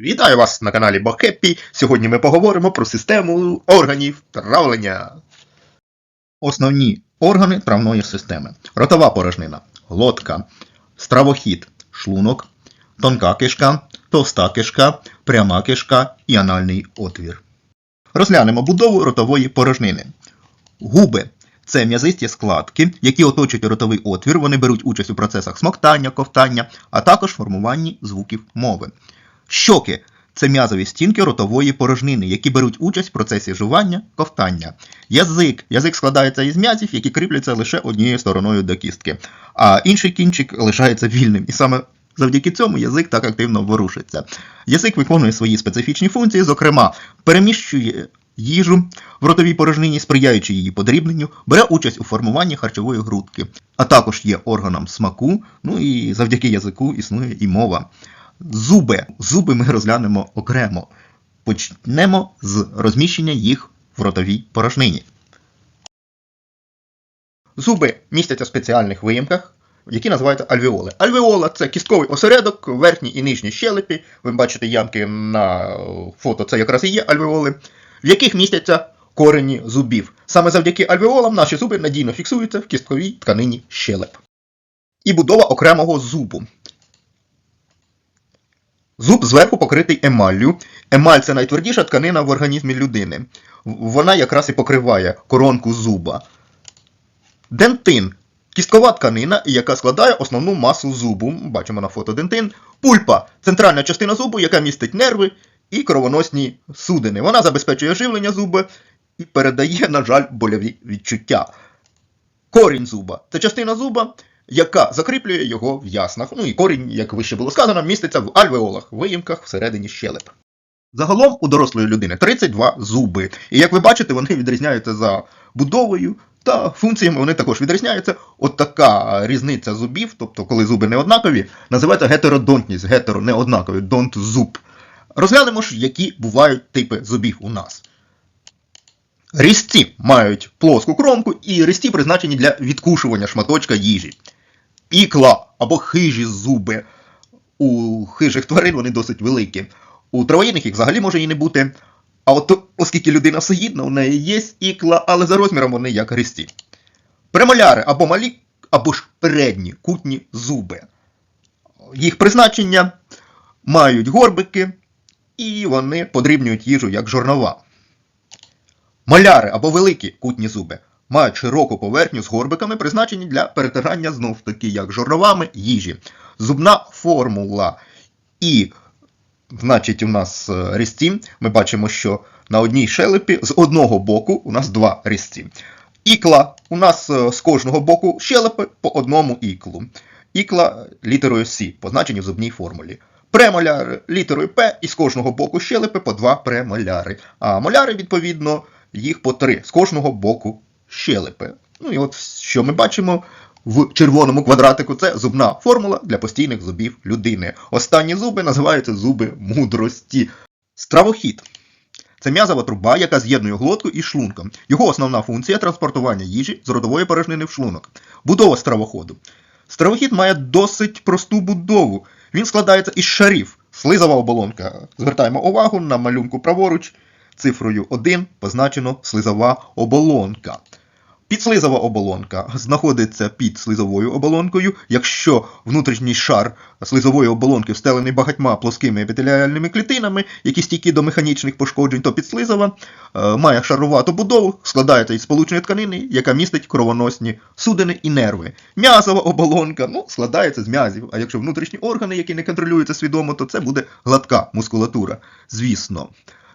Вітаю вас на каналі Бохеппі. Сьогодні ми поговоримо про систему органів травлення. Основні органи травної системи: ротова порожнина, глотка, стравохід, шлунок, тонка кишка, товста кишка, пряма кишка і анальний отвір. Розглянемо будову ротової порожнини. Губи це м'язисті складки, які оточують ротовий отвір. Вони беруть участь у процесах смоктання, ковтання, а також формуванні звуків мови. Щоки це м'язові стінки ротової порожнини, які беруть участь в процесі жування, ковтання. Язик. Язик складається із м'язів, які кріпляться лише однією стороною до кістки, а інший кінчик лишається вільним. І саме завдяки цьому язик так активно ворушиться. Язик виконує свої специфічні функції, зокрема, переміщує їжу в ротовій порожнині, сприяючи її подрібненню, бере участь у формуванні харчової грудки, а також є органом смаку, ну і завдяки язику існує і мова. Зуби. Зуби ми розглянемо окремо. Почнемо з розміщення їх в ротовій порожнині. Зуби містяться в спеціальних виїмках, які називаються альвеоли. Альвеола це кістковий осередок в верхній і нижній щелепі. Ви бачите ямки на фото, це якраз і є альвеоли, в яких містяться корені зубів. Саме завдяки альвеолам наші зуби надійно фіксуються в кістковій тканині щелеп. І будова окремого зубу. Зуб зверху покритий емаллю. Емаль це найтвердіша тканина в організмі людини. Вона якраз і покриває коронку зуба. Дентин кісткова тканина, яка складає основну масу зубу. Бачимо на фото дентин. Пульпа центральна частина зубу, яка містить нерви і кровоносні судини. Вона забезпечує живлення зуба і передає, на жаль, больові відчуття. Корінь зуба це частина зуба, яка закріплює його в яснах. Ну і корінь, як вище було сказано, міститься в альвеолах, виїмках всередині щелеп. Загалом у дорослої людини 32 зуби. І як ви бачите, вони відрізняються за будовою та функціями вони також відрізняються. От така різниця зубів, тобто коли зуби не однакові, називається гетеродонтність, гетеро неоднакові, донт зуб. Розглянемо ж, які бувають типи зубів у нас. Різці мають плоску кромку, і різці призначені для відкушування шматочка їжі. Ікла або хижі зуби. У хижих тварин вони досить великі. У травоїдних їх взагалі може і не бути. А от оскільки людина всеїдна, у неї є ікла, але за розміром вони як різці. Премоляри або малі, або ж передні кутні зуби. Їх призначення мають горбики, і вони подрібнюють їжу як жорнова. Маляри або великі кутні зуби мають широку поверхню з горбиками, призначені для перетирання знов таки як жорновами їжі. Зубна формула. І, значить, у нас е, різці. Ми бачимо, що на одній шелепі з одного боку у нас два різці. Ікла у нас е, з кожного боку щелепи по одному іклу. Ікла літерою С, позначені в зубній формулі. Премоляри літерою П і з кожного боку щелепи по два премоляри. А моляри, відповідно, їх по три з кожного боку щелепи. Ну і от що ми бачимо в червоному квадратику, це зубна формула для постійних зубів людини. Останні зуби називаються зуби мудрості. Стравохід. Це м'язова труба, яка з'єднує глотку із шлунком. Його основна функція транспортування їжі з родової порожнини в шлунок. Будова стравоходу. Стравохід має досить просту будову. Він складається із шарів. Слизова оболонка. Звертаємо увагу на малюнку праворуч. Цифрою 1 позначено слизова оболонка. Підслизова оболонка знаходиться під слизовою оболонкою. Якщо внутрішній шар слизової оболонки встелений багатьма плоскими епітеліальними клітинами, які стійкі до механічних пошкоджень, то підслизова е, має шарувату будову, складається із сполучної тканини, яка містить кровоносні судини і нерви. М'язова оболонка ну, складається з м'язів. А якщо внутрішні органи, які не контролюються свідомо, то це буде гладка мускулатура. Звісно.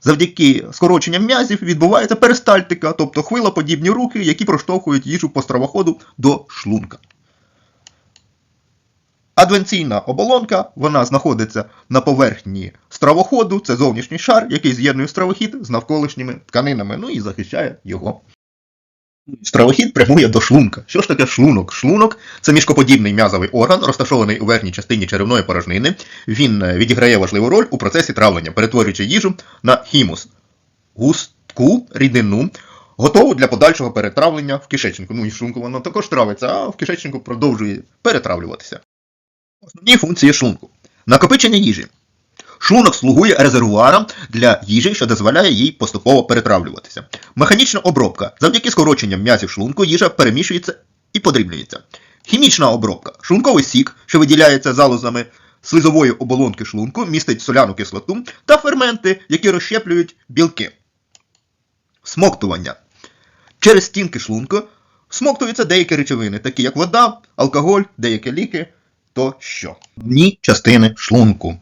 Завдяки скороченням м'язів відбувається перистальтика, тобто хвилоподібні руки, які проштовхують їжу по стравоходу до шлунка. Адвенційна оболонка вона знаходиться на поверхні стравоходу, це зовнішній шар, який з'єднує стравохід з навколишніми тканинами, ну і захищає його. Стравохід прямує до шлунка. Що ж таке шлунок? Шлунок це мішкоподібний м'язовий орган, розташований у верхній частині черевної порожнини. Він е, відіграє важливу роль у процесі травлення, перетворюючи їжу на хімус, густку, рідину, готову для подальшого перетравлення в кишечнику. Ну і шлунку воно також травиться, а в кишечнику продовжує перетравлюватися. Основні функції шлунку. Накопичення їжі. Шлунок слугує резервуаром для їжі, що дозволяє їй поступово перетравлюватися. Механічна обробка. Завдяки скороченням м'язів шлунку їжа перемішується і подрібнюється. Хімічна обробка. Шлунковий сік, що виділяється залозами слизової оболонки шлунку, містить соляну кислоту та ферменти, які розщеплюють білки. Смоктування. Через стінки шлунку смоктуються деякі речовини, такі як вода, алкоголь, деякі ліки тощо. Дні частини шлунку.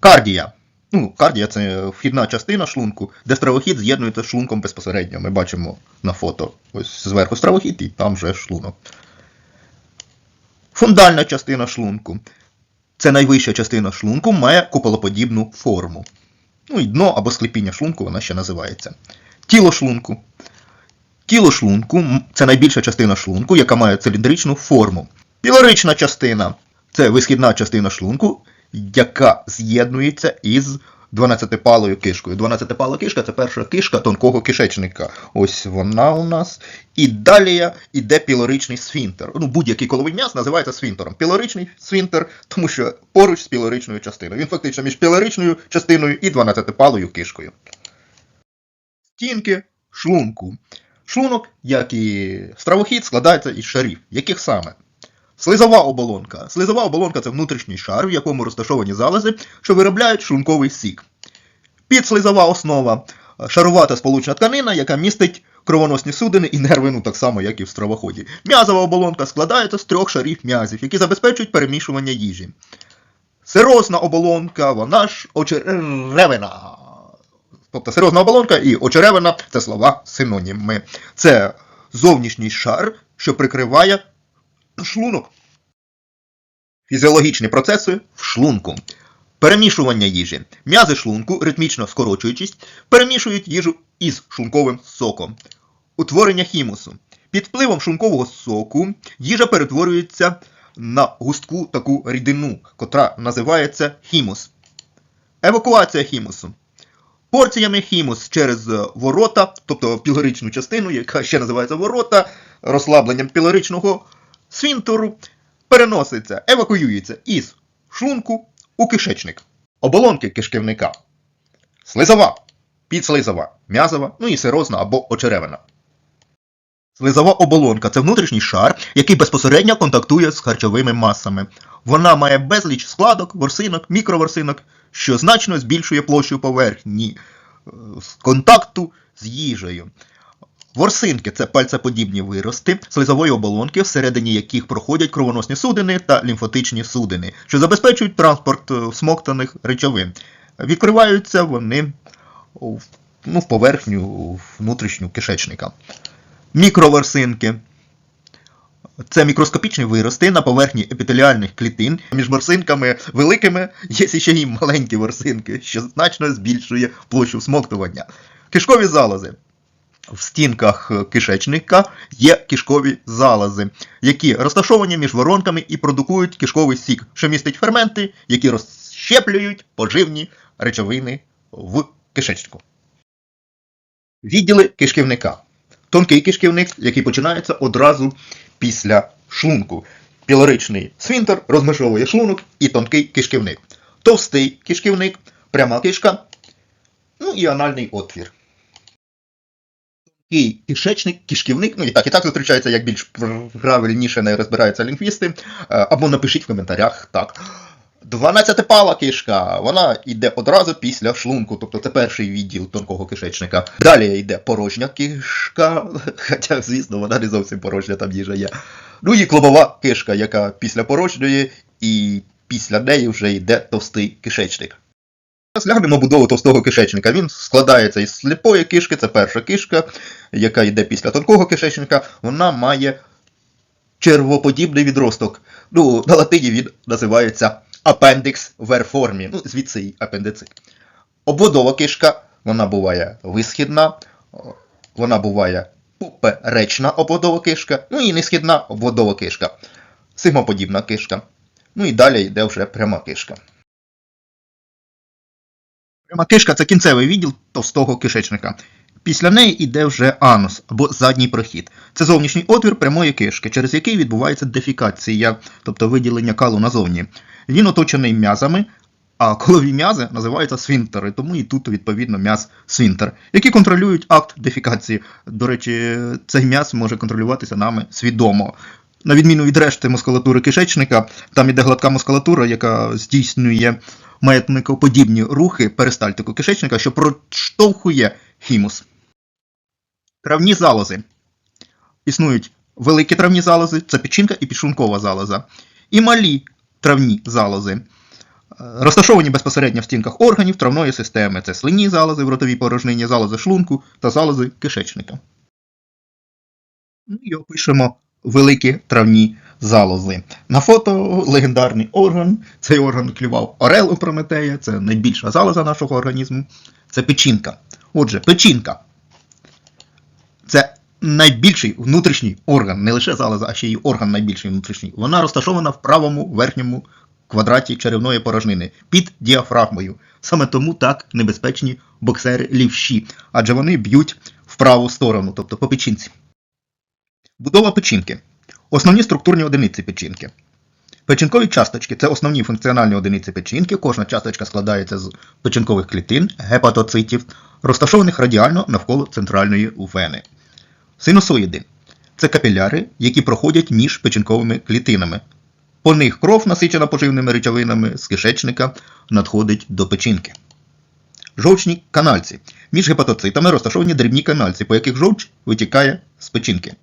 Кардія. Ну, кардія це вхідна частина шлунку, де стравохід з'єднується з шлунком безпосередньо. Ми бачимо на фото. Ось зверху стравохід і там вже шлунок. Фундальна частина шлунку. Це найвища частина шлунку, має куполоподібну форму. Ну і дно або склепіння шлунку вона ще називається. Тіло шлунку. Тіло шлунку це найбільша частина шлунку, яка має циліндричну форму. Пілорична частина це висхідна частина шлунку, яка з'єднується із 12-палою кишкою. 12-пала кишка це перша кишка тонкого кишечника. Ось вона у нас. І далі йде пілоричний сфінктер. Ну, будь-який коловий м'яз називається сфінктером. Пілоричний сфінктер, тому що поруч з пілоричною частиною. Він фактично між пілоричною частиною і 12-палою кишкою. Стінки шлунку. Шлунок, як і стравохід, складається із шарів. Яких саме? Слизова оболонка. Слизова оболонка це внутрішній шар, в якому розташовані залози, що виробляють шлунковий сік. Підслизова основа шарувата сполучна тканина, яка містить кровоносні судини і нерви, ну так само, як і в стравоході. М'язова оболонка складається з трьох шарів м'язів, які забезпечують перемішування їжі. Сирозна оболонка, вона ж очеревина. Тобто сирозна оболонка і очеревина це слова синоніми. Це зовнішній шар, що прикриває шлунок. Фізіологічні процеси в шлунку. Перемішування їжі. М'язи шлунку, ритмічно скорочуючись, перемішують їжу із шлунковим соком. Утворення хімусу. Під впливом шлункового соку їжа перетворюється на густку таку рідину, котра називається хімус. Евакуація хімусу. Порціями хімус через ворота, тобто пілоричну частину, яка ще називається ворота, розслабленням пілоричного сфінктеру, переноситься, евакуюється із шлунку у кишечник. Оболонки кишківника. Слизова, підслизова, м'язова, ну і сирозна або очеревина. Слизова оболонка це внутрішній шар, який безпосередньо контактує з харчовими масами. Вона має безліч складок, ворсинок, мікроворсинок, що значно збільшує площу поверхні е, контакту з їжею. Ворсинки це пальцеподібні вирости слизової оболонки, всередині яких проходять кровоносні судини та лімфотичні судини, що забезпечують транспорт е, смоктаних речовин. Відкриваються вони в, ну, в поверхню внутрішню кишечника. Мікроворсинки. Це мікроскопічні вирости на поверхні епітеліальних клітин. Між ворсинками великими є ще й маленькі ворсинки, що значно збільшує площу смоктування. Кишкові залози. В стінках кишечника є кишкові залози, які розташовані між воронками і продукують кишковий сік, що містить ферменти, які розщеплюють поживні речовини в кишечнику. Відділи кишківника. Тонкий кишківник, який починається одразу після шлунку. Пілоричний сфінктер розмежовує шлунок і тонкий кишківник. Товстий кишківник, пряма кишка, ну і анальний отвір. І кишечник, кишківник, ну і так, і так зустрічається, як більш правильніше не розбираються лінгвісти. Е, Або напишіть в коментарях так. 12-пала кишка, вона йде одразу після шлунку, тобто це перший відділ тонкого кишечника. Далі йде порожня кишка, хоча, звісно, вона не зовсім порожня, там їжа є. Ну і клобова кишка, яка після порожньої, і після неї вже йде товстий кишечник. Розглянемо будову товстого кишечника. Він складається із сліпої кишки, це перша кишка, яка йде після тонкого кишечника. Вона має червоподібний відросток. Ну, на латині він називається апендикс в R-формі. Ну, звідси і апендицит. Обводова кишка, вона буває висхідна, вона буває поперечна обводова кишка, ну і несхідна обводова кишка. Сигмоподібна кишка. Ну і далі йде вже пряма кишка. Пряма кишка це кінцевий відділ товстого кишечника. Після неї йде вже анус або задній прохід. Це зовнішній отвір прямої кишки, через який відбувається дефікація, тобто виділення калу назовні. Він оточений м'язами, А колові м'язи називаються сфінктери, тому і тут, відповідно, м'яз сфінктер, які контролюють акт дефікації. До речі, цей м'яз може контролюватися нами свідомо. На відміну від решти мускулатури кишечника, там іде гладка мускулатура, яка здійснює маятникоподібні рухи перистальтику кишечника, що проштовхує хімус. Травні залози. Існують великі травні залози, це печінка і підшлункова залоза, і малі травні залози. Е, Розташовані безпосередньо в стінках органів травної системи. Це слинні залози в ротовій порожнині, залози шлунку та залози кишечника. Ну і опишемо великі травні залози. На фото легендарний орган. Цей орган клював орел у Прометея, це найбільша залоза нашого організму. Це печінка. Отже, печінка. Це найбільший внутрішній орган, не лише залоза, а ще й орган найбільший внутрішній. Вона розташована в правому верхньому квадраті черевної порожнини під діафрагмою. Саме тому так небезпечні боксери лівші, адже вони б'ють в праву сторону, тобто по печінці. Будова печінки. Основні структурні одиниці печінки. Печінкові часточки це основні функціональні одиниці печінки. Кожна часточка складається з печінкових клітин, гепатоцитів, розташованих радіально навколо центральної вени. Синусоїди це капіляри, які проходять між печінковими клітинами. По них кров, насичена поживними речовинами з кишечника, надходить до печінки. Жовчні канальці. Між гепатоцитами розташовані дрібні канальці, по яких жовч витікає з печінки.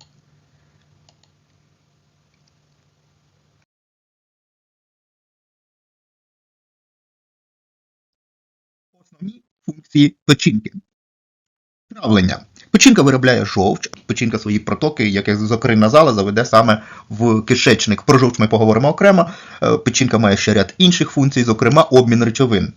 Функції печінки. Травлення. Печінка виробляє жовч, печінка свої протоки, як езокринна залоза, веде саме в кишечник. Про жовч ми поговоримо окремо. Е, Печінка має ще ряд інших функцій, зокрема обмін речовин.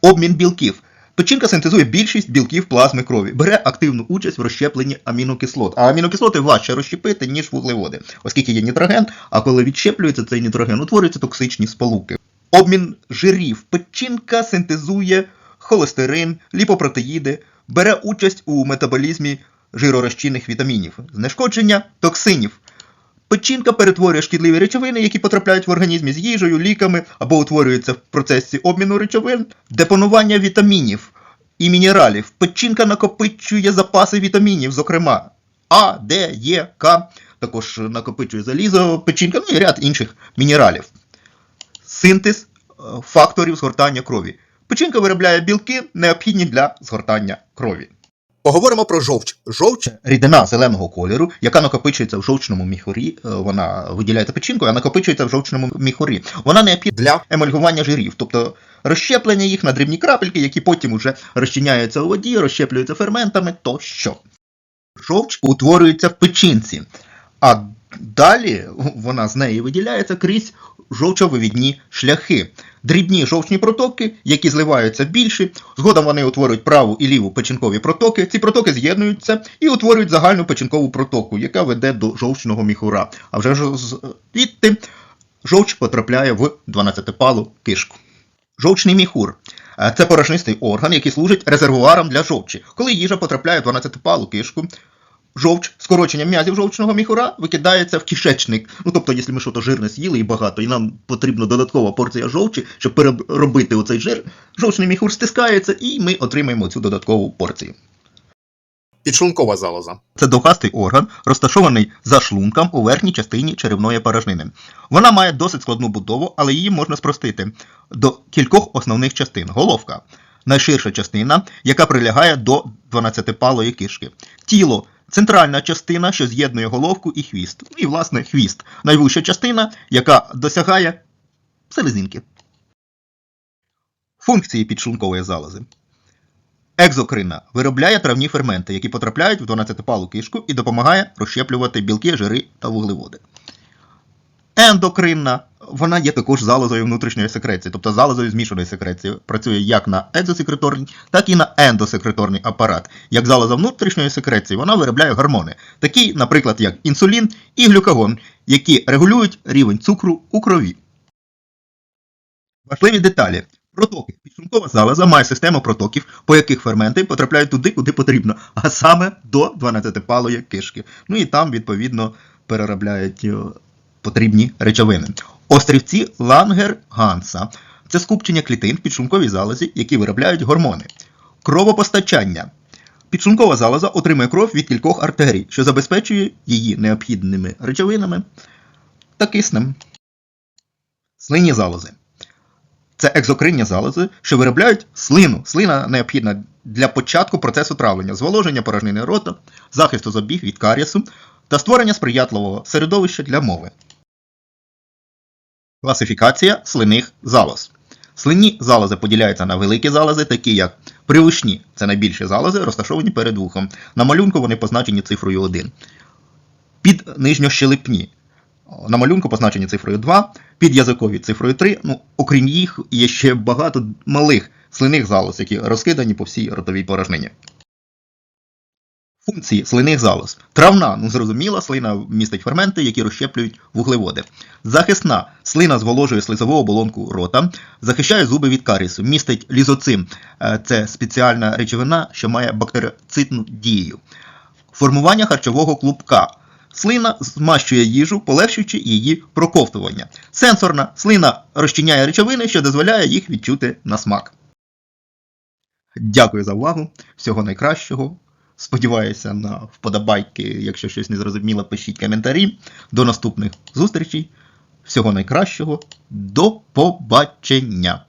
Обмін білків. Печінка синтезує більшість білків плазми крові, бере активну участь в розщепленні амінокислот. А амінокислоти важче розщепити, ніж вуглеводи, оскільки є нітроген, а коли відщеплюється цей нітроген, утворюються токсичні сполуки. Обмін жирів. Печінка синтезує холестерин, ліпопротеїди, бере участь у метаболізмі жиророзчинних вітамінів, знешкодження токсинів. Печінка перетворює шкідливі речовини, які потрапляють в організмі з їжею, ліками або утворюються в процесі обміну речовин, депонування вітамінів і мінералів. Печінка накопичує запаси вітамінів, зокрема А, Д, Е, К. Також накопичує залізо, печінка, ну і ряд інших мінералів. Синтез е, факторів згортання крові. Печінка виробляє білки, необхідні для згортання крові. Поговоримо про жовч. Жовч рідина зеленого кольору, яка накопичується в жовчному міхурі. Е, Вона виділяється печінкою, а накопичується в жовчному міхурі. Вона необхідна для емульгування жирів, тобто розщеплення їх на дрібні крапельки, які потім уже розчиняються у воді, розщеплюються ферментами тощо. Жовч утворюється в печінці, а далі вона з неї виділяється крізь жовчовивідні шляхи. Дрібні жовчні протоки, які зливаються в більші, згодом вони утворюють праву і ліву печінкові протоки. Ці протоки з'єднуються і утворюють загальну печінкову протоку, яка веде до жовчного міхура. А вже звідти жовч потрапляє в 12-палу кишку. Жовчний міхур. Е, Це порожнистий орган, який служить резервуаром для жовчі. Коли їжа потрапляє в 12-палу кишку, жовч, скорочення м'язів жовчного міхура викидається в кишечник. Ну тобто, якщо ми щось жирне з'їли і багато, і нам потрібна додаткова порція жовчі, щоб переробити оцей жир, жовчний міхур стискається, і ми отримаємо цю додаткову порцію. Підшлункова залоза. Це довгастий орган, розташований за шлунком у верхній частині черевної порожнини. Вона має досить складну будову, але її можна спростити до кількох основних частин. Головка найширша частина, яка прилягає до 12-палої кишки. Тіло центральна частина, що з'єднує головку і хвіст. Ну І, власне, хвіст найвища частина, яка досягає селезінки. Функції підшлункової залози. Екзокрина виробляє травні ферменти, які потрапляють в 12-палу кишку і допомагає розщеплювати білки, жири та вуглеводи. Ендокринна вона є також залозою внутрішньої секреції, тобто залозою змішаної секреції. Працює як на екзосекреторний, так і на ендосекреторний апарат. Як залоза внутрішньої секреції, вона виробляє гормони, такі, наприклад, як інсулін і глюкагон, які регулюють рівень цукру у крові. Важливі деталі. Протоки. Підшлункова залоза має систему протоків, по яких ферменти потрапляють туди, куди потрібно, а саме до 12-палої кишки. Ну і там, відповідно, переробляють е, потрібні речовини. Острівці Лангер-Ганса. це скупчення клітин в підшлунковій залозі, які виробляють гормони. Кровопостачання. Підшлункова залоза отримує кров від кількох артерій, що забезпечує її необхідними речовинами та киснем. Слинні залози. Це екзокринні залози, що виробляють слину. Слина необхідна для початку процесу травлення, зволоження порожнини рота, захисту зубів від карієсу та створення сприятливого середовища для мови. Класифікація слинних залоз. Слинні залози поділяються на великі залози, такі як привушні, це найбільші залози, розташовані перед вухом. На малюнку вони позначені цифрою 1. Під нижньощелепні. На малюнку позначені цифрою 2, підязикові цифрою 3. Ну, окрім їх, є ще багато малих слинних залоз, які розкидані по всій ротовій порожнині. Функції слинних залоз. Травна, ну зрозуміла, слина містить ферменти, які розщеплюють вуглеводи. Захисна слина зволожує слизову оболонку рота, захищає зуби від карісу, містить лізоцим. Е, Це спеціальна речовина, що має бактерицидну дію. Формування харчового клубка. Слина змащує їжу, полегшуючи її проковтування. Сенсорна слина розчиняє речовини, що дозволяє їх відчути на смак. Дякую за увагу. Всього найкращого. Сподіваюся на вподобайки. Якщо щось не зрозуміло, пишіть коментарі. До наступних зустрічей. Всього найкращого. До побачення!